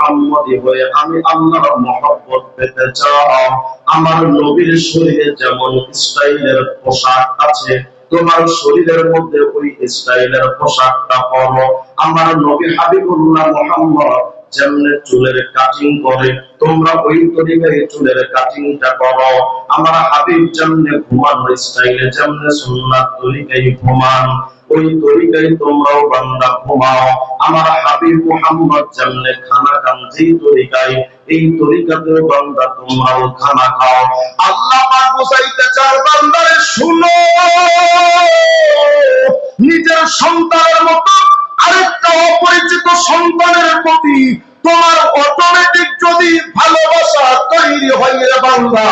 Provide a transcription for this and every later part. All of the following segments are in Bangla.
মোহাম্মদী হয়ে আমি আল্লাহর মহব্বত পেতে চাও। আমার নবীর শরীরে যেমন স্টাইলের পোশাক আছে, তোমার শরীরের মধ্যে ওই স্টাইলের পোশাকটা পরো। আমার নবী হাবিবুল্লাহ মোহাম্মদ যেমনে চুলের কাটিং করে, তোমরা ওই তরিকায় চুলের কাটিংটা করো। আমার হাবিব যেমনে ঘুমানোর স্টাইলে যেমনে সুন্নাত তরিকায় ঘুমান। ওই তরিকায় তোমরাও বান্দা ঘুমাও। আমার হাবিব মুহাম্মদ যেমনে খানা খান যেই তরিকায়, এই তরিকাতেও বান্দা তোমরাও খানা খাও। আল্লাহ চার বান্দারে শুনো। নিজের সন্তানের মতো আরেকটা অপরিচিত সন্তানের প্রতি তোমার অটোমেটিক যদি ভালোবাসা তৈরি হয় বান্দা,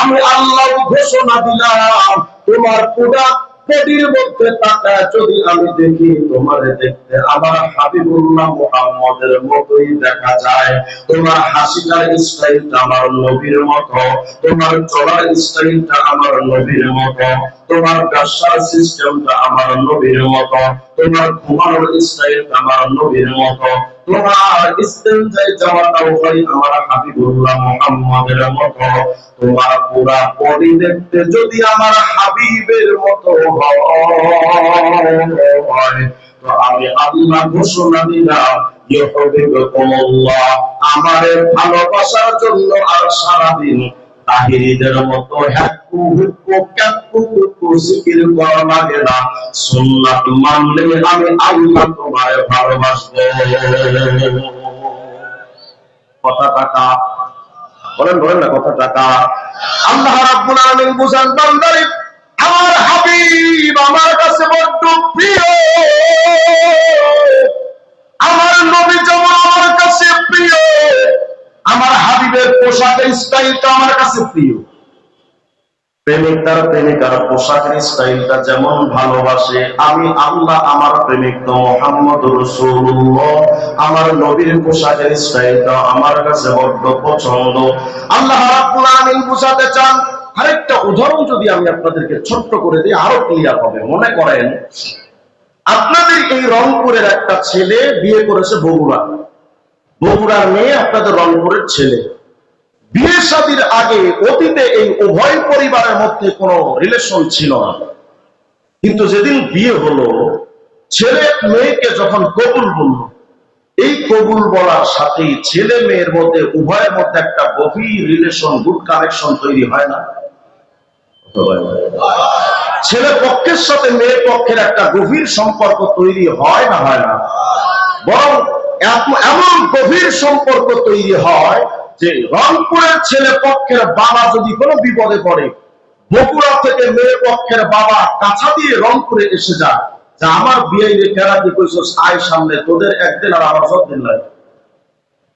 আমি আল্লাহ ঘোষণা দিলাম, তোমার পুরা বডির মধ্যে তাকায় যদি আমি দেখি তোমার দেখতে আমার হাবিবুল্লাহ মুহাম্মদের মতোই দেখা যায়। তোমার হাসিটার স্টাইলটা আমার নবীর মতো, তোমার চলার স্টাইলটা আমার নবীর মতো, তোমার ব্যবসার সিস্টেমটা আমার নবীর মতো, তোমার ঘুমানোর স্টাইলটা আমার নবীর মতো তোমার আমার হাবিবুল্লাহ তোমার পুরা যদি আমার হাবিবের মতো হয়, তো আমি আল্লাহ ঘোষণা দিলাম ইউহিব্বুকুমুল্লাহ আমারে ভালোবাসার জন্য আর সারাদিন তাহিরিদের মতো হ্যাকু হুকু ক্যাকু হুকু জিকির করা লাগে না। সুন্নাত মানলে আমি আল্লাহ তোমায় কথা টাকা। বলেন বলেন না, কথা টাকা। আল্লাহ রাব্বুল আলামিন বুঝান, বান্দারে, আমার হাবিব আমার কাছে বড্ড প্রিয়। আমার নবী যেমন আমার কাছে প্রিয়। আমার হাবিবের পোশাকের স্টাইলটা আমার কাছে প্রিয়। প্রেমিক তার প্রেমিকার পোশাকের স্টাইলটা যেমন ভালোবাসে, আমি আল্লাহ আমার প্রেমিক তো মোহাম্মদ রসুল্লাহ আমার নবীর পোশাকের স্টাইলটা আমার কাছে বড্ড পছন্দ। আল্লাহ রাব্বুল আলামিন বুঝাতে চান, আরেকটা উদাহরণ যদি আমি আপনাদেরকে ছোট্ট করে দিই, আরও ক্লিয়ার হবে। মনে করেন, আপনাদের এই রংপুরের একটা ছেলে বিয়ে করেছে বগুড়া বগুড়ার মেয়ে আপনাদের রংপুরের ছেলে। বিয়ে শাদীর আগে অতীতে এই উভয় পরিবারের মধ্যে কোনো রিলেশন ছিল না। কিন্তু যেদিন বিয়ে হলো, ছেলে মেয়েকে যখন কবুল বলল, এই কবুল বলার সাথেই ছেলে মেয়ের মধ্যে, উভয়ের মধ্যে একটা গভীর রিলেশন গুড কানেকশন তৈরি হয় না? ছেলে পক্ষের সাথে মেয়ে পক্ষের একটা গভীর সম্পর্ক তৈরি হয় না হয় না। বরং এমন গভীর সম্পর্ক তৈরি হয় যে রংপুরের ছেলে পক্ষের বাবা যদি কোনো বিপদে পড়ে, বগুড়া থেকে মেয়ে পক্ষের বাবা কাছা দিয়ে রংপুরে এসে যায়। যে আমার বিয়ে কেরাতে কইছো? আয় সামনে, তোদের একদিন আর আমার সব দিন লাগে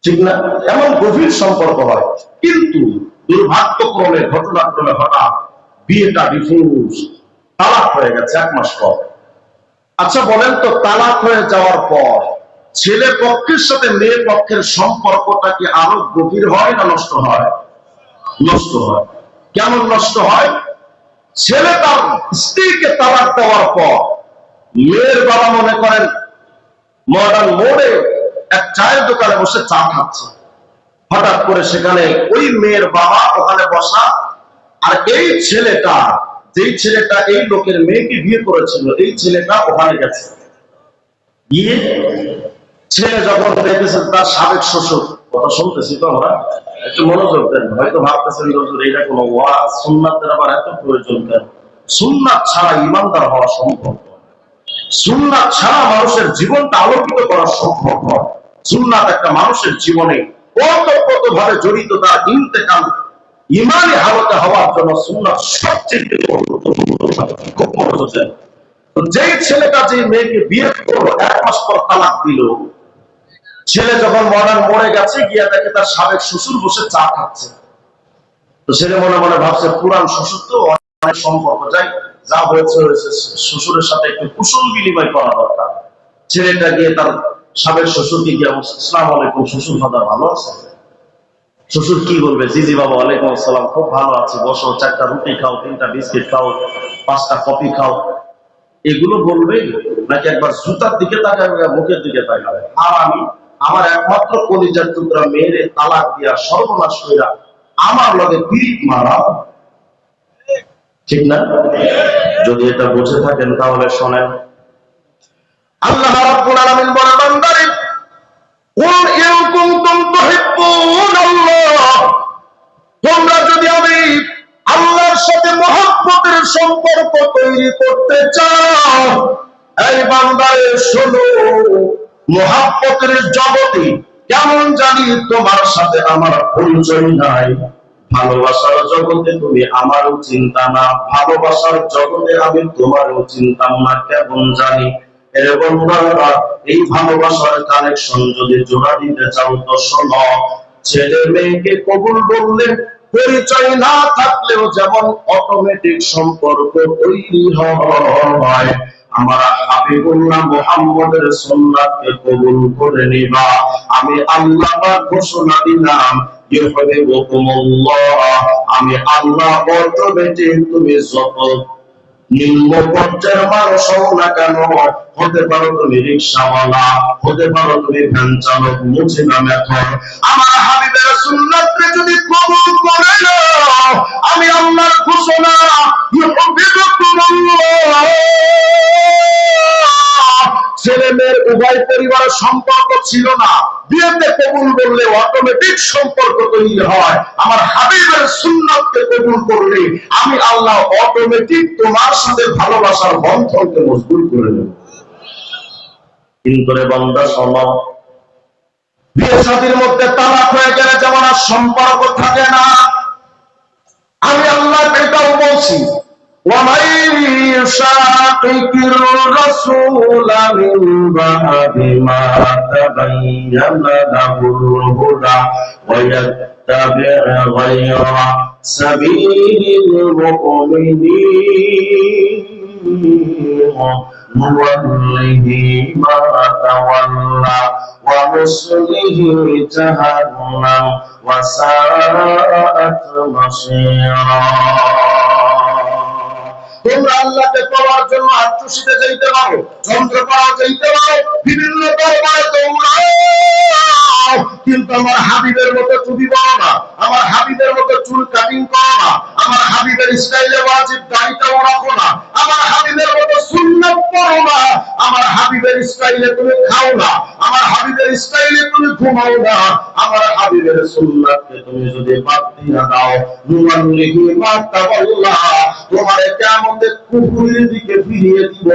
ঠিক না? এমন গভীর সম্পর্ক হয়। কিন্তু দুর্ভাগ্যক্রমে, ঘটনাক্রমে হঠাৎ বিয়েটা ডিফিউজ তালাক হয়ে গেছে এক মাস পর। আচ্ছা বলেন তো, তালাক হয়ে যাওয়ার পর ছেলে পক্ষের সাথে মেয়ে পক্ষের সম্পর্কটা কি আরও গভীর হয় না নষ্ট হয়? নষ্ট হয়। কেমন নষ্ট হয়? ছেলে তার স্ত্রীকে তালাক দেওয়ার পর মেয়ের বাবা মনে করেন মডার্ন মোড়ে এক চায়ের দোকানে বসে চা খাচ্ছে। হঠাৎ করে সেখানে ওই মেয়ের বাবা ওখানে বসা, আর এই ছেলেটা, যেই ছেলেটা এই লোকের মেয়েকে বিয়ে করেছিল, এই ছেলেটা ওখানে গেছে। ছেলে যখন দেখেছে তার সাবেক শ্বশুর, কথা শুনতেছি তো আমরা, একটু মনোযোগ দেন, হয়তো ভাবতেছেন এটা কোনো ওয়াজ, সুন্নাতের আবার এত প্রয়োজন কেন সুন্নাত ছাড়া ইমানদার হওয়া সম্ভব। সুন্নাত ছাড়া মানুষের জীবনটা আলোকিত করা সম্ভব নয় সুন্নাত একটা মানুষের জীবনে ভাবে জড়িত তার ইন্তেকাল হালতে হওয়ার জন্য সুন্নাত সবচেয়ে। খুব ছেলেটা যে মেয়েকে বিয়ে করল, এক মাস পর তালাক দিল ছেলে যখন মডার্ন মরে গেছে, গিয়ে দেখে তার সাবেক শ্বশুর বসে চা খাচ্ছে। তো ছেলে মনে মনে ভাবছে পুরান শ্বশুর তো অনেক সম্পর্ক। যাই, যা হয়েছে হয়েছে। শ্বশুরের সাথে একটু কুশল বিনিময় করা দরকার। ছেলেটা গিয়ে তার সাবেক শ্বশুরকে গিয়ে আসসালাম আলাইকুম, শ্বশুর দাদা, ভালো আছে? শ্বশুর কি বলবে? জিজি বাবা ওয়ালাইকুম আসসালাম, খুব ভালো আছে। বসো, চারটা রুটি খাও, তিনটা বিস্কিট খাও, পাঁচটা কফি খাও। এগুলো বলবে, নাকি একবার জুতার দিকে তাকাবে, মুখের দিকে তাকাবে? আর আমি আমার একমাত্র কলিজার টুকরা মেয়েরে তালাক দিয়া সর্বনাশ কইরা আমার লগে পিরিত মারা। ঠিক না? যদি এটা বুঝে থাকেন তাহলে শোনেন। আল্লাহ রাব্বুল আলামিন বলে, বান্দারে, কুল ইন কুনতুম তোমরা যদি আমি আল্লাহর সাথে মহব্বতের সম্পর্ক তৈরি করতে চাও, এই বান্দারে, শোনো। মহব্বতের জগতে কেমন জানি তোমার সাথে আমার পরিচয় নাই। ভালোবাসার জগতে তুমি আমারও চিন্তা না, ভালোবাসার জগতে আমি তোমারও চিন্তাম না, কেমন জানি। এই ভালোবাসার কানেকশন যদি জোড়া দিতে চাও তো শোনো, ছেলে মেয়েকে কবুল বললে পরিচয় না থাকলেও যেমন অটোমেটিক সম্পর্ক তৈরি হয়। আমার হাবিবুল্লাহ মোহাম্মদের সুন্নাতকে কবুল করে নিবা। আমি আল্লাহ ঘোষণা দিলাম ইউহিব্বুকুমুল্লাহ আমি আল্লাহ অটোমেটিক তুমি যত নিম্ন না রিক্সাওয়ালা, হতে পারো তুমি ভ্যান চালক, মুচি নাম এখন আমার হাবিবের সুন্নাতকে যদি কবুল করে আমি আল্লাহর ঘোষণা ইউহিব্বুকুমুল্লাহ। ছেলে মেয়ের উভয় পরিবারের সম্পর্ক ছিল না। বিয়েতে কবুল বললে অটোমেটিক সম্পর্ক তৈরি হয়। আমার হাবিবের সুন্নাতকে কবুল করলে আমি আল্লাহ অটোমেটিক তোমার সাথে ভালোবাসার বন্ধনকে মজবুত করে নেব। কিন্তু রে বান্দা শোনো। বিয়ে সাথীর মধ্যে তালাক হয়ে গেলে যেমন আর সম্পর্ক থাকে না। আমি আল্লাহ এটাও বলছি ومن يشاقق الرسول من بعد ما تبين له الهدى ويتبع غير سبيل المؤمنين نوله ما تولى ونصله جهنم وساءت مصيرا তোমরা আল্লাহকে পাওয়ার জন্য আত্মসিতে যাইতে পারো চন্দ্র পাওয়া যাইতে পারো বিভিন্ন দরবারে দৌড়াও কিন্তু আমার হাবিবের মতো চুরি করো না, আমার হাবিবের মতো চুল কাটিং করো না, আমার হাবিবের স্টাইলে ওয়াজিব দাড়িটাও রাখো না, আমার হাবিবের মতো সুন্নাত পড়ো না, আমার হাবিবের স্টাইলে তুমি খাও না, আমার হাবিবের স্টাইলে তুমি ঘুমাও না, আমার হাবিবের সুন্নাতকে তুমি যদি বাদ দিয়া দাও নুমাল্লিহি মা তাওয়াল্লাহ তোমার কিয়ামতে কুফুরের দিকে ফিরিয়ে দিব,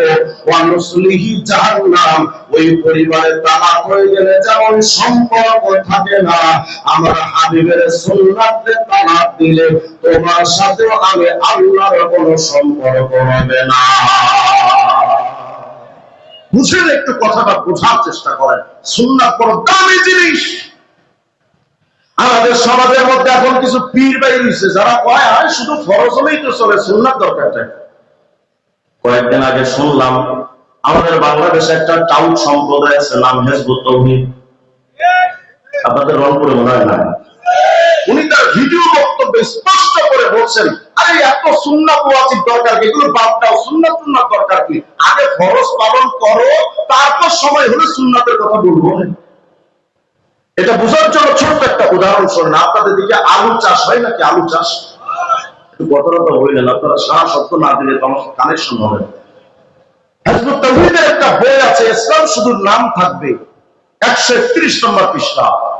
ওয়া নুসলিহি জাহান্নাম, ওই পরিবারে তালাক হয়ে গেলে যেমন সম্পর্ক থাকে না। আমার হাবিবের সুন্নাতে তালাক দিলে তোমার সাথেও আমি আল্লাহর কোনো সম্পর্ক হবে না। বুঝেন একটু কথাটা বোঝার চেষ্টা করেন। সুন্নাত বড় দামি জিনিস। আমাদের সমাজের মধ্যে এখন কিছু পীর বাই রয়েছে, যারা কয় হয় শুধু ফরজ হলেই তো চলে, সুন্নাত দরকার কয়েকদিন আগে শুনলাম, আমাদের বাংলাদেশে একটা টাউট সম্প্রদায় আছে, নাম হেজবুত তৌহিদ। আপনাদের রংপুরে মনে হয় না। উনি তার ভিডিও বক্তব্যে স্পষ্ট করে বলছেন, আরে, এত সুন্নাত ওয়াজিব দরকার কি? এগুলো বাদ দাও, সুন্নাত সুন্নাত দরকার কি? আগে ফরজ পালন করো, তারপর সময় হলে সুন্নাতের কথা বলব। এটা বোঝার জন্য ছোট্ট একটা উদাহরণ শোনেন। আপনাদের দিকে আলু চাষ হয় নাকি আলু চাষ? কথাটা বললেন আপনারা সারা শব্দ না দিলে আমার কানেকশন হবে একটা বই আছে, ইসলাম শুধু নাম থাকবে, একশো একত্রিশ নম্বর পৃষ্ঠা।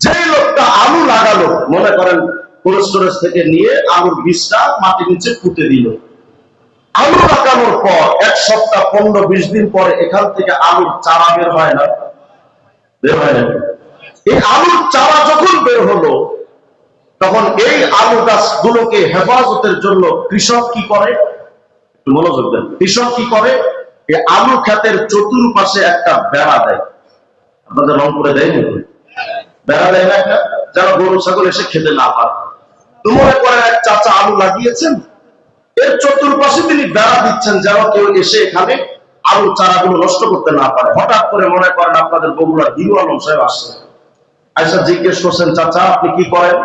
যে লোকটা আলু লাগালো, মনে করেন কোল্ড স্টোরেজ থেকে নিয়ে আলুর বীজটা মাটির নিচে পুঁতে দিল। আলু লাগানোর পর এক সপ্তাহ, পনেরো, বিশ দিন পরে এখান থেকে আলুর চারা বের হয় না। বের হয় না। এই আলুর চারা যখন বের হলো, তখন এই আলু গাছগুলোকে হেফাজতের জন্য কৃষক কি করে? একটু মনোযোগ দেন। কৃষক কি করে? এই আলু ক্ষেতের চতুর্পাশে একটা বেড়া দেয়। আপনাদের রংপুরে দেয়নি? বেড়া দেয় না একটা যারা গরু, ছাগল এসে খেতে না পারে। তো মনে করেন এক চাচা আলু লাগিয়েছেন, এর চতুর্পাশে তিনি বেড়া দিচ্ছেন যেন কেউ এসে এখানে আলু চারাগুলো নষ্ট করতে না পারে। হঠাৎ করে মনে করেন আপনাদের বগুড়া হিরু আলম সাহেব আসছে। আচ্ছা জিজ্ঞেস করছেন, চাচা, আপনি কি করেন?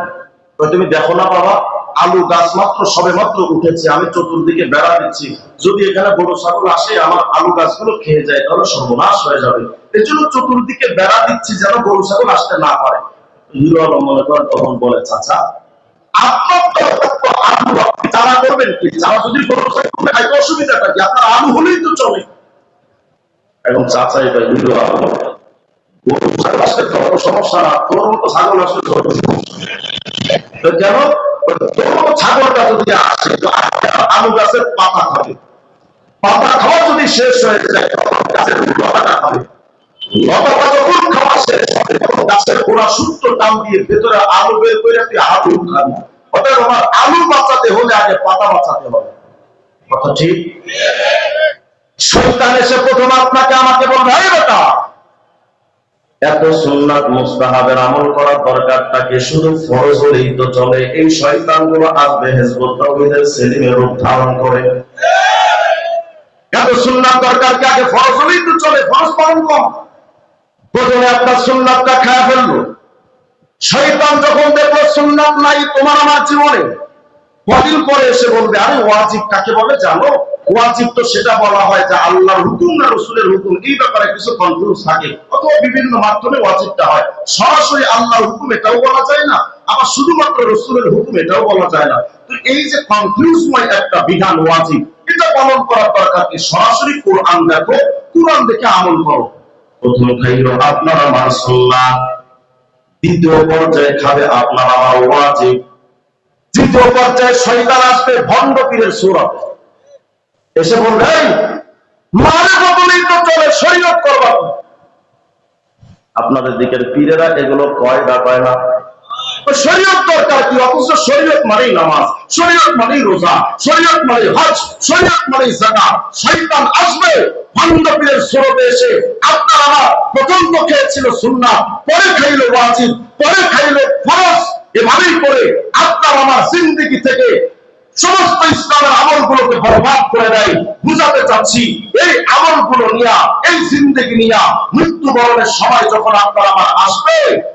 তুমি দেখো না বাবা আলু গাছ মাত্র, সবে মাত্র উঠেছে, আমি চতুর্দিকে বেড়া দিচ্ছি। যদি এখানে বড় ছাগল আসে, আমার আলু গাছগুলো খেয়ে যায়, তাহলে সর্বনাশ হয়ে যাবে। এই জন্য চতুর্দিকে বেড়া দিচ্ছি যেন গরু, ছাগল আসতে না পারে। হিরো আলম করেন, তখন বলে, চাচা ছাগল অসুবিধাটা কি? কেন? ছাগলটা যদি আসে, তো আলু গাছের পাতা খাবে। পাতা খাওয়া যদি শেষ হয়ে যায় গাছের লতাটা খাবে। আগে পাতা বাঁচাতে হবে। কথা ঠিক? শৈতান এসে আপনাকে আমাকে বলবে বেটা এত সুন্নাত মুস্তাহাবের আমল করার দরকারটাকে শুধু ফরজ হলেই তো চলে। এই শয়তানগুলো আসবে হেজবুত তাওহীদের সেলিমের রূপ ধারণ করে। এত সুন্নাত দরকারকে আগে ফরজ হলেই তো চলে, ফরজ পালন কম। প্রথমে আপনার সুন্নাতটা খায়া ফেলল। শয়তান যখন দেখল সুন্নাত নাই, তোমার আমার জীবনে কদিন পরে এসে বলবে, আরে ওয়াজিব কাকে বলে জানো? ওয়াজিব তো সেটা বলা হয় যে আল্লাহর হুকুম না রসুলের হুকুম। এই ব্যাপারে কিছু কনফিউজ থাকে। অথবা বিভিন্ন মাধ্যমে ওয়াজিবটা হয়। সরাসরি আল্লাহর হুকুম এটাও বলা যায় না, আবার শুধুমাত্র রসুলের হুকুম এটাও বলা যায় না। তো এই যে কনফিউজময় একটা বিধান ওয়াজিব, এটা পালন করার দরকার কি? সরাসরি কোরআন দেখো, কোরআন দেখে আমল করো। প্রথম খাইল, আপনার আমার সুন্নাত দ্বিতীয় পর্যায়ে খাবে আপনার আমার ওয়াজিব। তৃতীয় পর্যায়ে শয়তান আসবে ভণ্ড পীরের সুরত। এসে বলবে "এই, মারে বদলেই তো চলে শরীয়ত করবা আপনাদের দিকের পীরেরা এগুলো কয় বা কয় না? শরীয়ত দরকার কি? অথচ শরীয়ত মানেই নামাজ শরীয়ত মানেই রোজা শরীয়ত মানে হজ শরীয়ত মানেই জাকাত। শয়তান আসবে ভণ্ড পীরের সুরতে এসে আপনার প্রথম তো খেয়েছিল সুন্নাত পরে খাইল ওয়াজিব পরে খাইল ফরজ এভাবেই করে আপনার আমার জিন্দিগি থেকে সমস্ত ইসলামের আমলগুলোকে বরবাদ করে দেয় বুঝাতে চাচ্ছি, এই আমলগুলো নিয়া, এই জিন্দেগি নিয়া মৃত্যুবরণের সময় যখন আপনার আমার আসবে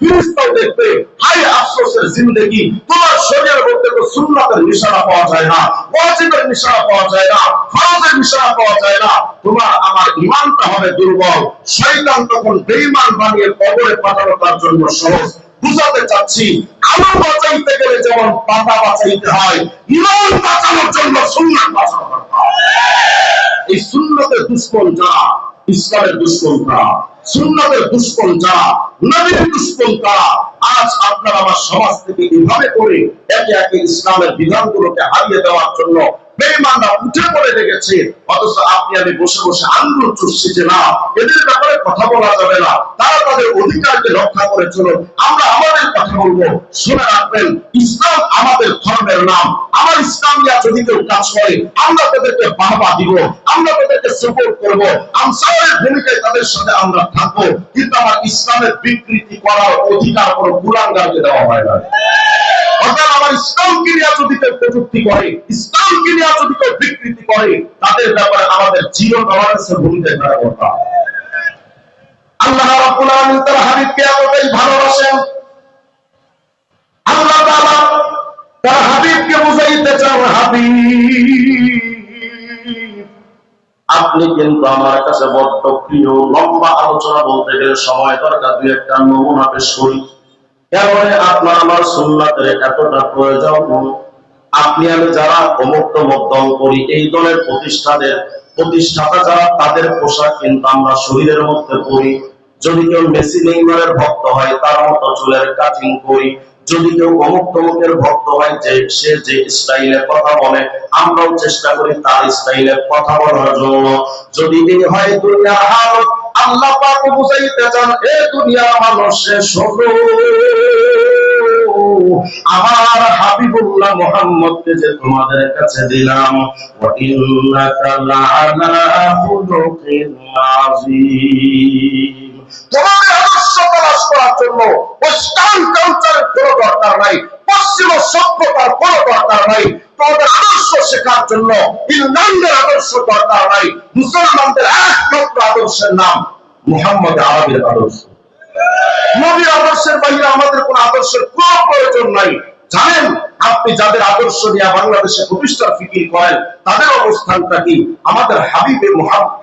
ফিরিস্তাও দেখবে হাই আফসোসের জিন্দগি। তোমার শরীরের মধ্যে তো সুন্নাতের নিশানা পাওয়া যায় না, ওয়াজিবের নিশানা পাওয়া যায় না, ফরজের নিশানা পাওয়া যায় না। তোমার আমার ইমানটা হবে দুর্বল। শয়তান তখন বেঈমান বানিয়ে কবরে পাঠানো তার জন্য সহজ। বুঝাতে চাচ্ছি গেলে যেমন পাতা বাঁচাইতে হয় ইমান বাঁচানোর জন্য সুন্নাত বাঁচানো এই সুন্নতের দুশ্মন যারা ইসলামের দুশ্মন তারা সুন্নতের নবীর আজ আপনার আমার সমাজ থেকে এভাবে করে একে একে ইসলামের বিধানগুলোকে হারিয়ে দেওয়ার জন্য উঠে অথচ আপনি বসে বসে যে না, এদের ব্যাপারে কথা বলা যাবে না। অধিকারকে রক্ষা করে চলো আমরা কথা বলব। শুনে রাখবেন, ইসলাম আমাদের ধর্মের নাম। আমার ইসলাম যদি কেউ কাজ করে, আমরা তাদেরকে বাহবা দিব, আমরা তাদেরকে সাপোর্ট করব। আমসারের ভূমিকায় তাদের সাথে আমরা থাকব, কিন্তু আমার ইসলামের বিকৃতি করার অধিকার কোনো কুলাঙ্গারকে দেওয়া হয় না। অর্থাৎ আমার যদি কেউ প্রযুক্তি করে যদি কেউ বিকৃতি করে, তাদের ব্যাপারে আমাদের জিরো টলারেন্সের ভূমিকা থাকা দরকার আল্লাহ রাব্বুল আলামিন তার হাবিবকে ভালোবাসেন আপনি কিন্তু আমার কাছে বড্ড প্রিয়, লম্বা আলোচনা বলতে গেলে সময় দরকার, দুই একটা নমুনা পেশ করি। কারণে আপনার আমার সুন্নাতের এতটা প্রয়োজন আপনি আমি যারা অমুক দল করি, এই দলের প্রতিষ্ঠাদের প্রতিষ্ঠাতা যারা, তাদের পোশাক কিন্তু আমরা শরীরের মধ্যে পরি। যদি কেউ মেসি, নেইমারের ভক্ত হয়, তার মতো চুলের কাটিং করি যদি কেউ অমুক তমুকের ভক্ত হয়, যে সে যে স্টাইলে কথা বলে, আমরাও চেষ্টা করি তার স্টাইলে কথা বলার জন্য। যদি এই হয় দুনিয়ার হালত, আল্লাহ পাক বুঝাইতে চান, এ দুনিয়ার মানুষের শোনো আমার হাবিবুল্লাহ মোহাম্মদকে যে তোমাদের কাছে দিলাম ওয়া তোমাদের আদর্শ করার জন্য ওয়েস্টার্ন কালচারের কোনো দরকার নাই, পশ্চিম সভ্যতার কোনো দরকার নাই, তোমাদের আদর্শ শেখার জন্য ইংল্যান্ডের আদর্শ দরকার নাই, মুসলমানদের একমাত্র আদর্শের নাম মুহাম্মদ আরবের আদর্শ। নবীর আদর্শের বাইরে আমাদের কোন আদর্শের কোন প্রয়োজন নাই। জানেন আপনি যাদের আদর্শ নিয়ে বাংলাদেশে প্রতিষ্ঠার ফিকির করেন, তাদের অবস্থানটা কি? আমাদের হাবিবে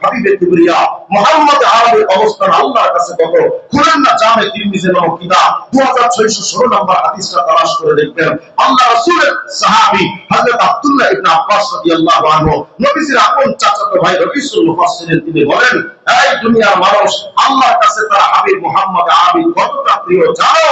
হাবিবে কিবরিয়া, মোহাম্মদ আরবের অবস্থান আল্লাহর কাছে কত? খুলেন না জামে তিরমিজি নামক কিতাব। 2616 নম্বর হাদিসটা তালাশ করে দেখবেন। আল্লাহ রাসূলের সাহাবী হযরত আব্দুল্লাহ ইবনে আব্বাস রাদিয়াল্লাহু আনহু, নবীজির আপন চাচাতো ভাই রবিসুল মুফাসসিরিন, তিনি বলেন, এই দুনিয়ার মানুষ, আল্লাহর কাছে তারা হাবিব মোহাম্মদ আরবি কতটা প্রিয়, জানো?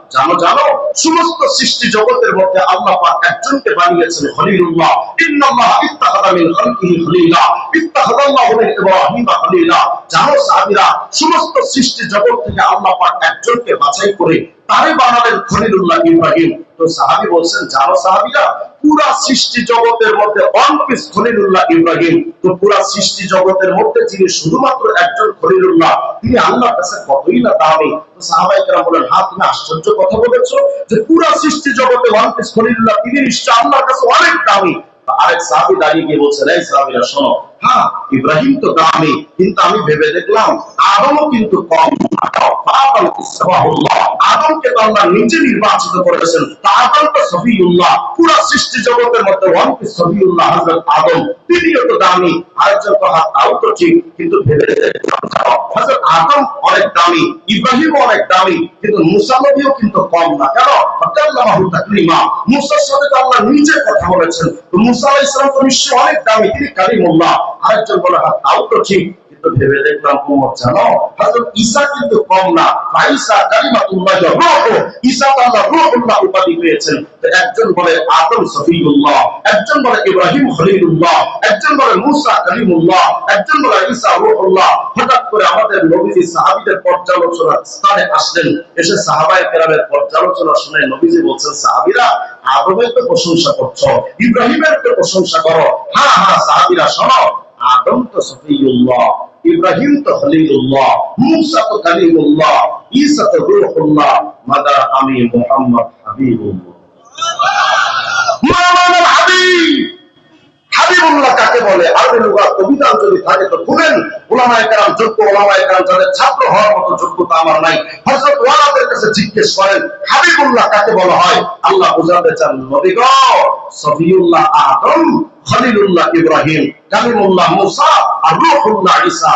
জানো জানো, সমস্ত সৃষ্টি জগতের মধ্যে আল্লাহ পাক একজনকে বানিয়েছেন খলিলুল্লাহ। ইন্নাল্লাহ ইত্তাখাযা মিন খালকিহি খলিলা। ইত্তাখাযাল্লাহু মিন ইব্রাহিম খলিলা। জানো সাহাবীরা, সমস্ত সৃষ্টি জগৎ থেকে আল্লাহ পাক একজনকে বাছাই করে তারে বানালেন খলিলুল্লাহ ইব্রাহিম। তো সাহাবী বলছেন, জানো সাহাবীরা, পুরা সৃষ্টি জগতের মধ্যে ওয়ান পিস খলিলুল্লাহ ইব্রাহিম। তো পুরা সৃষ্টি জগতের মধ্যে যিনি শুধুমাত্র একজন খলিলুল্লাহ, তিনি আল্লাহর কাছে কতই না দামি। তো সাহাবাই কেরাম বলেন হ্যাঁ তুমি আশ্চর্য কথা বলেছ যে পুরা সৃষ্টি জগতে ওয়ান পিস খলিলুল্লাহ, তিনি নিশ্চয় আল্লাহর কাছে অনেক দামি। আরেক সাহাবী দাঁড়িয়ে গিয়ে বলছেন, এই সাহাবীরা, শোনো হ্যাঁ ইব্রাহিম তো দামি, কিন্তু আমি ভেবে দেখলাম আদমও কিন্তু কম আদমকে আল্লাহ নিজে নির্বাচিত করেছেন। আদম তো সফিউল্লাহ, পুরো সৃষ্টি জগতের মধ্যে ওয়ান পিস সফিউল্লাহ হযরত আদম তিনিও তো দামি, আরেকজন তো হাত তাও তো ঠিক, কিন্তু ভেবে দেখলাম আদম অনেক দামি ইব্রাহিম অনেক দামি, কিন্তু মুসা নবীও কিন্তু কম না। কেন? ফাকাল্লামাহু তাকলিমা, মুসার সাথে তো আল্লাহ নিজে কথা বলেছেন। তো মুসা আলাইহিস সালাম তো নিশ্চয়ই অনেক দামি, তিনি কালিমুল্লাহ। আরেকজন বলে হ্যাঁ তাও তো ঠিক। কিন্তু ভেবে দেখলাম জানো কিন্তু কম না। রূহ রূহুল্লাহ উপাধি পেয়েছেন। একজন বলে, আদম সফিউল্লাহ। একজন বলে, ইব্রাহিম খলিলুল্লাহ। একজন বলে, মুসা কালিমুল্লাহ। একজন বলে, ঈসা রূহুল্লাহ। হঠাৎ করে আমাদের নবীজি পর্যালোচনা স্থানে আসলেন। এসে কেরামের পর্যালোচনা শুনে নবীজি বলছেন, সাহাবীরা, আদমের তো প্রশংসা করছ, ইব্রাহিমের তো প্রশংসা করো। হ্যাঁ হ্যাঁ সাহাবীরা, শোনো। আদম তো সফিউল্লাহ ইব্রাহিম তো খলিলুল্লাহ মুসা তো কালিমুল্লাহ ঈসা তো রূহুল্লাহ মাদার আমি মুহাম্মদ হাবিবুল্লাহ মুহাম্মদ হাবিব হাবিবুল্লাহ কাকে বলে? আরবি লুগাত কবিতান যদি থাকে তো খুলেন ওলামায়ে কেরাম, যোগ্য ওলামায়ে কেরাম, যাদের ছাত্র হওয়ার মতো যোগ্যতা আমার নাই। হযরত ওয়ালাদের কাছে জিজ্ঞেস করেন, হাবিবুল্লাহ কাকে বলা হয়? আল্লাহ বুঝাতে চান নবী সফিউল্লাহ আদম, খলিলুল্লাহ ইব্রাহিম, কালিমুল্লাহ মুসা, আর রূহুল্লাহ ঈসা।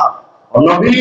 নবী,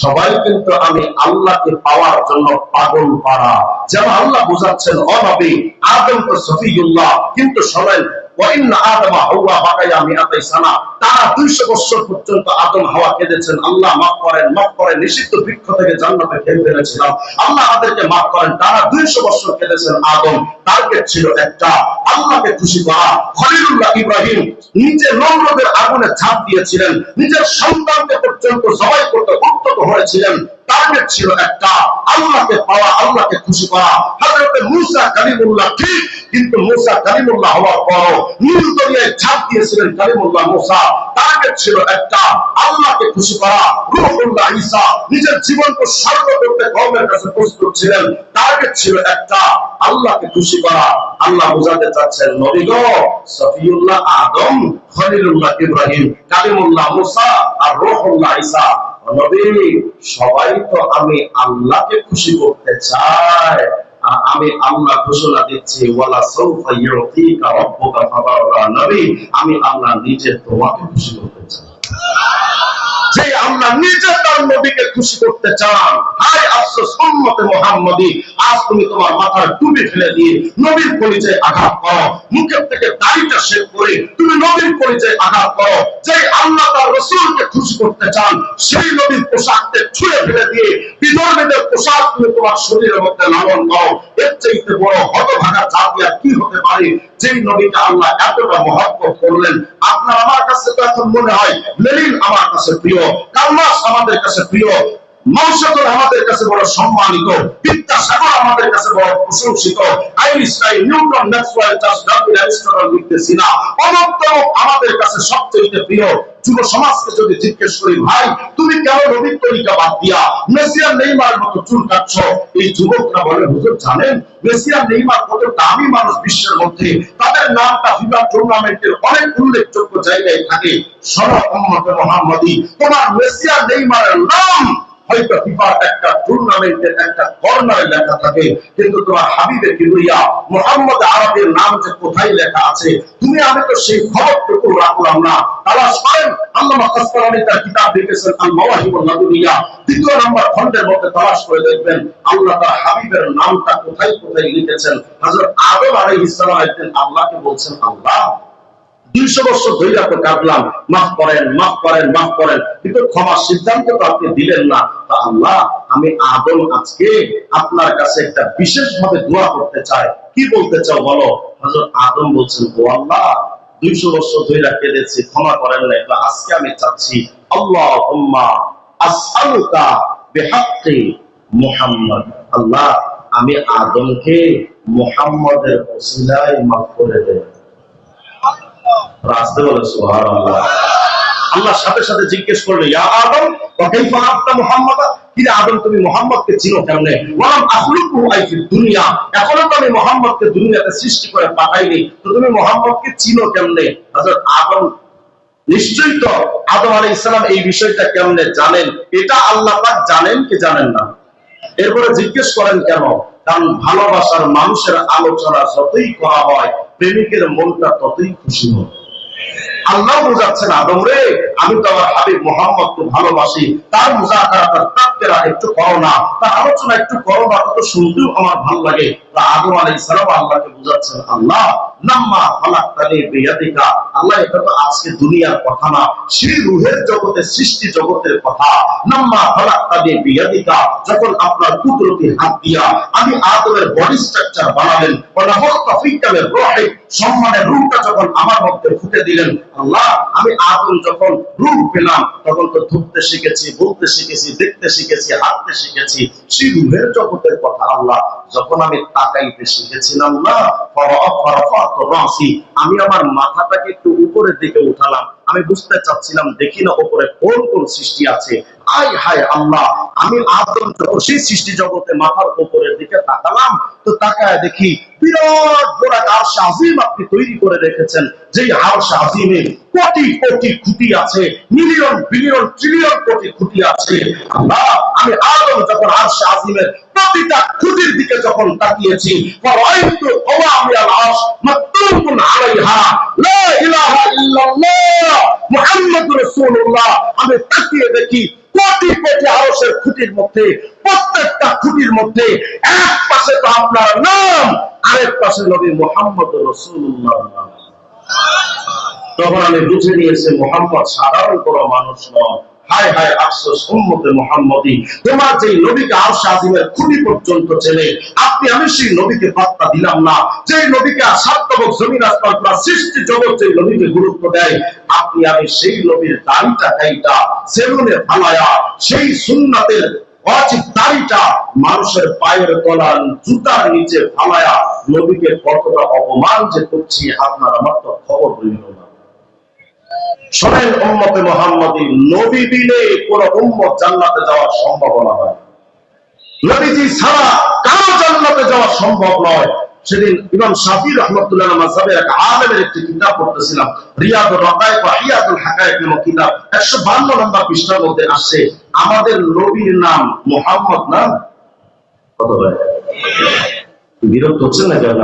সবাই কিন্তু আমি আল্লাহকে পাওয়ার জন্য পাগল পাড়া। যেমন আল্লাহ বুঝাচ্ছেন অনবী আদম তো সফিউল্লাহ, কিন্তু শোনেন وإن آدم هو بقي مئة سنة তারা 200 বছর পর্যন্ত আদম হাওয়া কেঁদেছেন। আল্লাহ মাফ করেন মাফ করেন। নিষিদ্ধ বৃক্ষ থেকে জান্নাতে খেয়ে ফেলেছিলাম। আল্লাহ আমাদেরকে মাফ করেন, তারা 200 বছর কেঁদেছেন আদম। টার্গেট ছিল একটা, আল্লাহকে খুশি করা। খলিলুল্লাহ ইব্রাহিম নিজে নমরুদের আগুনে ঝাঁপ দিয়েছিলেন। নিজের সন্তানকে পর্যন্ত জবাই করতে উদ্যত হয়েছিলেন। টার্গেট ছিল একটা, আল্লাহকে পাওয়া, আল্লাহকে খুশি করা। মুসা কালিমুল্লাহ ঠিক, কিন্তু মুসা কালিমুল্লাহ হওয়ার পরও নীল দরিয়ায় ঝাঁপ দিয়েছিলেন কালিমুল্লাহ মুসা। টার্গেট ছিল একটা আল্লাহকে খুশি করা, রূহুল্লাহ ঈসা নিজের জীবনকে করতে কাছে প্রস্তুত ছিলেন। টার্গেট ছিল একটা আল্লাহকে খুশি করা। আল্লাহ বোঝাতে চাচ্ছেন, নবী গো, সফিউল্লাহ আদম, খলিলুল্লাহ ইব্রাহিম, কালিমুল্লাহ মুসা আর রূহুল্লাহ ঈসা। নবী, সবাই তো আমি আল্লাহকে খুশি করতে চাই। আমি আল্লাহ ঘোষণা দিচ্ছি, ওয়ালা সাউফা ইউতিকা রাব্বুকা ফাতারদা নবী। আমি আল্লাহ নিজে তোমাকে খুশি করতে চাই। যে আল্লাহ নিজে তার নবীকে খুশি করতে চান। হাই আফসোস, উম্মতে মোহাম্মদী, আজ তুমি তোমার মাথার টুপি ফেলে দিয়ে নবীর পরিচয় আঘাত করো। মুখের থেকে দাড়িটা শেভ করে তুমি নবীর পরিচয় আঘাত করো। যে আল্লাহ তার রসুলকে খুশি করতে চান, সেই নবীর পোশাককে ছুঁড়ে ফেলে দিয়ে বিধর্মীদের পোশাক তুমি তোমার শরীরের মধ্যে লালন করো। এর চাইতে বড় হতভাগা জাতি আর কি হতে পারে? যেই নবীটা আল্লাহ এতটা করলেন, আপনার আমার কাছে তো এখন মনে হয় লেলিন আমার কাছে প্রিয়, কালমাস আমাদের কাছে প্রিয় আমাদের কাছে বড় সম্মানিত, বিদ্যাসাগর আমাদের কাছে বড় প্রশংসিত Einstein Newton, Maxwell, Charles Darwin লিখতেছি না অনন্ত আমাদের কাছে সবচেয়ে প্রিয় যুব সমাজকে যদি জিজ্ঞেস করি, ভাই, তুমি কেন নবীর তরিকা বাদ দিয়া মেসিয়ার নেইমার মতো চুল কাটছ? এই যুবকরা বলে, হুজুর, জানেন মেসিয়ার নেইমার কত দামি মানুষ বিশ্বের মধ্যে। তাদের নামটা ফিফা টুর্নামেন্টের অনেক উল্লেখযোগ্য জায়গায় থাকে। সরব মোহাম্মদী, তোমার মেসিয়ার নেইমারের নাম হয়তো ফিফার একটা টুর্নামেন্টের একটা কর্নারে লেখা থাকে, কিন্তু তোমার মোহাম্মদ আরবের নাম যে কোথায় লেখা আছে, তুমি আমি তো সেই খবরটুকু রাখলাম না। আল্লামা তার কিতাব আল দ্বিতীয় নম্বর খণ্ডের মধ্যে তালাশ করে দেখবেন, আল্লাহ তার হাবিবের নামটা কোথায় কোথায় লিখেছেন। আদম আলাইহিস সালাম একদিন আল্লাহকে বলছেন, আল্লাহ দুইশো বছর ধরে তো কাটলাম মাফ করেন মাফ করেন মাফ করেন, কিন্তু ক্ষমার সিদ্ধান্ত তো আপনি দিলেন না। তা আল্লাহ, আমি আদম আজকে আপনার কাছে একটা বিশেষ ভাবে দোয়া করতে চাই। কি বলতে চাও বলো? হযরত আদম বলছেন, ও আল্লাহ, দুইশো বছর ধরে কেঁদেছি, ক্ষমা করেন না তো আজকে আমি চাচ্ছি আল্লাহ আসআলুকা বিহাক্কি মুহাম্মদ। আল্লাহ, আমি আদমকে মুহাম্মদের ওসিলায় মাফ করে দেব। রাস্তে বলে, সুবহানাল্লাহ। আল্লাহ সাথে সাথে জিজ্ঞেস করল, ইয়া আদম কাইফা মুহাম্মাদ? কি রে আদম, তুমি চিনো কেমনে? ওয়ালাম আখলুকু দুনিয়া। এখনও তো আমি দুনিয়াতে সৃষ্টি করে পাঠাইনি। তো তুমি চিনো কেমনে? হযরত আদম, নিশ্চয়ই তো। আদম আলাইহিস সালাম এই বিষয়টা কেমনে জানেন? এটা আল্লাহ পাক জানেন কি জানেন না? এরপরে জিজ্ঞেস করেন, কেন? কারণ ভালোবাসার মানুষের আলোচনা যতই করা হয়, প্রেমিকের মনটা ততই খুশি হয়। Yeah. আল্লাহ বোঝাচ্ছেন আদম রে, আমি তো আমার হাবিব মোহাম্মদ কে ভালোবাসি। তার মুজাকারা তার তাক্কেরা একটু করো না। তার আলোচনা একটু করো না তত শুনতেও আমার ভালো লাগে। তা আদম আলাইহিস সালাম আল্লাহকে বোঝাচ্ছেন, আল্লাহ নাম্মা বিয়াদিকা। আল্লাহ, এটা তো আজকে দুনিয়ার কথা না। সেই রুহের জগতে, সৃষ্টি জগতের কথা। নাম্মা বিয়াদিকা, যখন আপনার কুদরতি হাত দিয়া আমি আদমের বডি স্ট্রাকচার বানালেন সম্মানের রূপটা যখন আমার মধ্যে ফুটে দিলেন আল্লাহ, আমি আদম যখন রূপ পেলাম, তখন তো ধুপতে শিখেছি, বলতে শিখেছি, দেখতে শিখেছি, হাঁটতে শিখেছি, সেই রূপের জগতের কথা আল্লাহ, যখন আমি তাকাইতে শিখেছিলাম না আমি আমার মাথাটাকে একটু উপরের দিকে উঠালাম। আমি বুঝতে চাচ্ছিলাম, দেখি না ওপরে কোন কোন সৃষ্টি আছে আই হায় আল্লাহ, আমি আদম সেই সৃষ্টি জগতে মাথার উপরের দিকে তাকালাম, তো তাকায় দেখি বিরাট বড় আরশ আজিম আপনি তৈরি করে রেখেছেন, যেই আরশ আজিমে কোটি কোটি খুঁটি আছে, মিলিয়ন, বিলিয়ন, ট্রিলিয়ন কোটি খুঁটি আছে। আল্লাহ, আমি আদম যখন আরশ আজিমের প্রতিটা খুঁটির দিকে যখন তাকিয়েছি, ফরাইতু আওয়ামিয়াল আরশ মাকতুবুন আলাইহা, লা ইলাহা ইল্লাল্লাহ, মুহাম্মাদুর রাসূলুল্লাহ, আমি তাকিয়ে দেখি কোটি কোটি আরসের খুঁটির মধ্যে, প্রত্যেকটা খুঁটির মধ্যে, এক পাশে তো আপনার নাম, আরেক পাশে নবী মোহাম্মদ রসুল্লাহ নাম তখন আমি বুঝে নিয়েছি, মোহাম্মদ সাধারণ কোনো মানুষ নয়। হায় হায় আফসোস, উম্মতে মোহাম্মদী, তোমার যে নবীকে আরশ খুঁটি পর্যন্ত আপনি আমি সেই নবীকে পাত্তা দিলাম না। যে নবীকে সাতবক আসমান সৃষ্টি জগৎ যে নবীকে গুরুত্ব দেয়, আপনি আমি সেই নবীর দাড়িটা সেলুনে ফালায়া, সেই সুন্নাতের অচিত দাড়িটা মানুষের পায়ের তলার জুতার নিচে ফালায়া, নবীকে কতটা অপমান যে করছি, আপনার আমার তো খবর রইল না। শোনেন উম্মতে মোহাম্মদী নবী বিনে কোন উম্মত জান্নাতে যাওয়ার সম্ভাবনা হয়। নবীজি ছাড়া কারও জান্নাতে যাওয়া সম্ভব নয়। সেদিন ইমাম শাফি রহমতুল্লাহ মাযহাবের এক আলেমের একটি কিতাব পড়তেছিলাম, রিয়াদুর রাকায়েক ওয়া হিয়াতুল হাকায়েক নামক কিতাব। 152 নম্বর পৃষ্ঠার মধ্যে আসছে, আমাদের নবীর নাম মুহাম্মদ না? কত বিরক্ত হচ্ছেন না কেন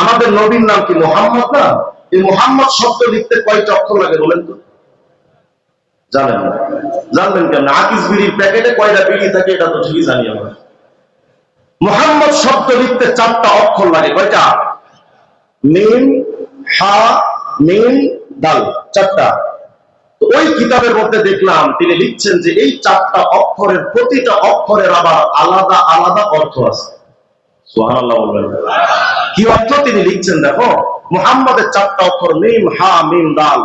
আমাদের নবীর নাম কি মোহাম্মদ না? এই মোহাম্মদ শব্দ লিখতে কয়টা অক্ষর লাগে বলেন তো? জানেন জানবেন কেমন আকিস বিড়ির প্যাকেটে কয়টা বিড়ি থাকে এটা তো ঠিকই জানি আমরা। মোহাম্মদ শব্দ লিখতে চারটা অক্ষর লাগে, কয়টা? মিম, হা, মিম, দাল, চারটা। ওই কিতাবের মধ্যে দেখলাম তিনি লিখছেন যে এই চারটা অক্ষরের প্রতিটা অক্ষরের আবার আলাদা আলাদা অর্থ আছে। সুবহানাল্লাহ বলবেন। কি অর্থ তিনি লিখছেন দেখো? মুহাম্মাদের চারটা অক্ষর মিম হা মিম দাল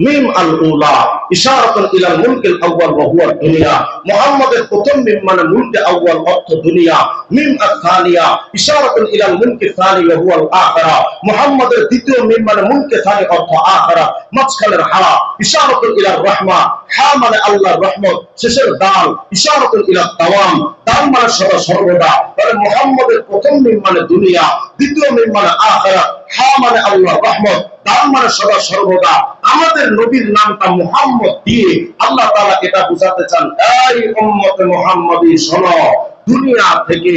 মিম আল উলা ইশারাতুন ইলাল মুলকিল আউয়াল ওয়া হুয়া দুনিয়া মুহাম্মাদের প্রথম মিম মানে মুলকে আউয়াল অর্থ দুনিয়া মিম আল থানিয়া ইশারাতুন ইলাল মুলকি থানি ওয়া হুয়া আল আখিরা মুহাম্মাদের দ্বিতীয় মিম মানে মুলকে থানি অর্থ আখিরা মাঝখানের হা ইশারাতুন ইলার রাহমা হা মানে আল্লাহর রহমত শেষের দাল ইশারাতুন ইলা তাওয়াম দাল মানে সদা সর্বদা তাহলে মুহাম্মাদের প্রথম মিম মানে দুনিয়া দ্বিতীয় মিম মানে আখিরা হা মানে আল্লাহর রহমত দাল মানে সদা সর্বদা। আমাদের নবীর নামটা দিয়ে আল্লাহ তাআলা এটা বুঝাতে চান, এই উম্মতে দুনিয়া থেকে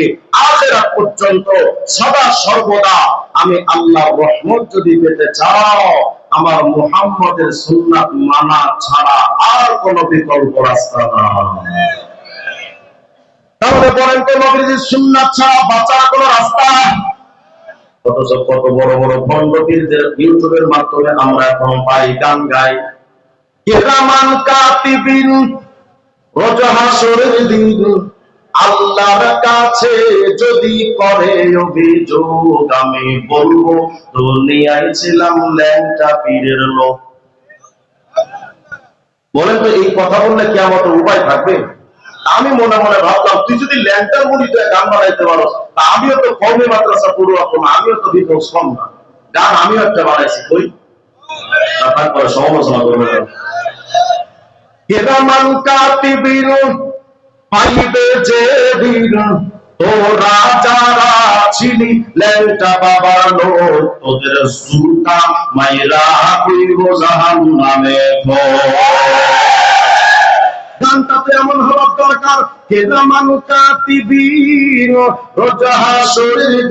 পর্যন্ত সদা সর্বদা আমি রহমত যদি পেতে চাও, আমার মুহাম্মদের সুন্নাত মানা ছাড়া আর কোনো বিকল্প রাস্তা নাই। তাহলে বলেন তো নবীজির সুন্নাত ছাড়া বাঁচার কোনো রাস্তা অথচ কত বড় বড় ভণ্ডপীরদের ইউটিউবের মাধ্যমে আমরা এখন পাই গান গাই। কাতিবিন দিন। আল্লাহর কাছে যদি করে অভিযোগ, আমি বলব, দুনিয়ায় ছিলাম ল্যাংটা পীরের লোক। বলেন তো, এই কথা বললে কি আমার উপায় থাকবে? আমি মনে মনে ভাবলাম, তুই যদি ল্যাংটার মুড়ি গান বানাইতে পারো তা আমিও তো কমে মাদ্রাসা পড়ু এখন আমিও তো বিপদ কম না। গান আমিও একটা বানাইছি, কই? তারপরে সমালোচনা করবে না। কেরামান কাতিবির পাইবে যে বীর তোরা যারা ছিলি ল্যাংটা বাবার লোক, তোদের সুলতা মাইরা কইব জাহান নামে গানটাতে এমন হওয়ার দরকার কেরামান কাতিবিন রোজাহা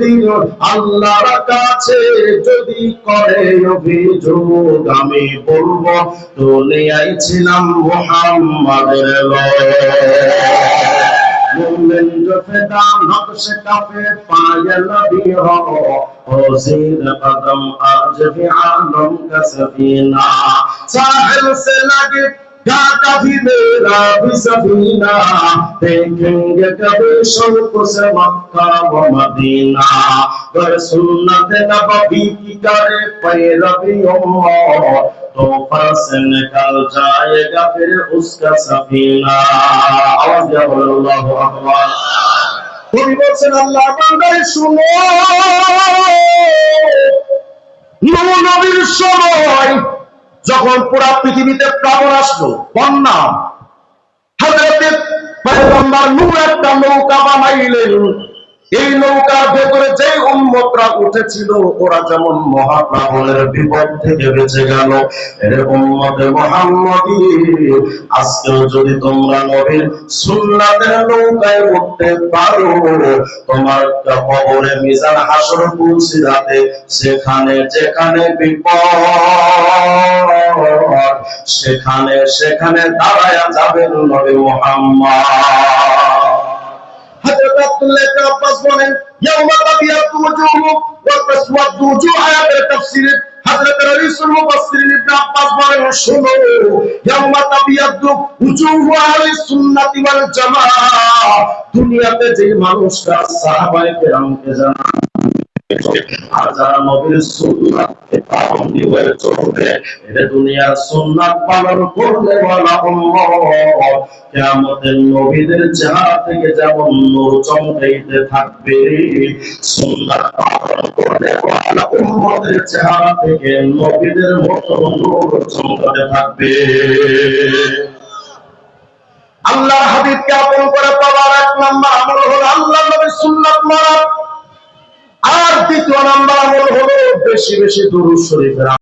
দিন আল্লাহর কাছে যদি করে অভিযোগ আমি বলব তো নিয়ে আইছিলাম মোহাম্মদের মোমেন क्या कभी मेरा भी सफीना देखेंगे कभी शौक से मक्का व मदीना कर सुन्नत नबी की करे पैरवी उम्मत तो से निकल जाएगा फिर उसका सफीना आवाज दिया बोलो अल्लाह আকবার কবি বলছেন আল্লাহ বান্দারে শুনো নূহ নবীর সময় যখন পুরা পৃথিবীতে প্লাবন আসলো বন্যা হাজরাতে পয়গম্বর নূহ একটা নৌকা বানাইলেন। এই নৌকার ভেতরে যে উম্মতরা উঠেছিল, ওরা যেমন মহাপ্লাবনের বিপদ থেকে বেঁচে গেল। আজকেও যদি তোমরা নবীর নৌকায় উঠতে পারো, তোমার কবরে মিজান হাসর পুলসিরাতে সেখানে যেখানে বিপদ, সেখানে সেখানে দাঁড়ায় যাবেন নবী মোহাম্মদ। আব্দুল্লাহ ইবনে আব্বাস বলেন, ইয়াউমা তাবিয়াতু ওয়াজুহু ওয়া তাসওয়াদু ওজুহ আয়াতের তাফসীরে হযরত রাইসুল মুফাসসিরিন ইবনে আব্বাস বলেন, শুনো, ইয়াউমা তাবিয়াতু ওজুহু আহলি সুন্নাতি ওয়াল জামাআহ দুনিয়াতে যে মানুষরা সাহাবায়ে কেরামকে জানা যারা নবীর দুনিয়ার সুন্নাত পালন করলে বলা নবীদের থেকে যেমন নূর চমকাইতে থাকবে, সুন্নাত পালন করলে উম্মতের চেহারা থেকে নবীদের মতো নূর চমকাতে থাকবে। আল্লাহ হাবিবকে আপন করে পাওয়ার এক নম্বর আমল হলো আল্লাহ নবীর সুন্নাত মারা আর দ্বিতীয় নাম্বার আমল হলো বেশি বেশি দূর শরীফের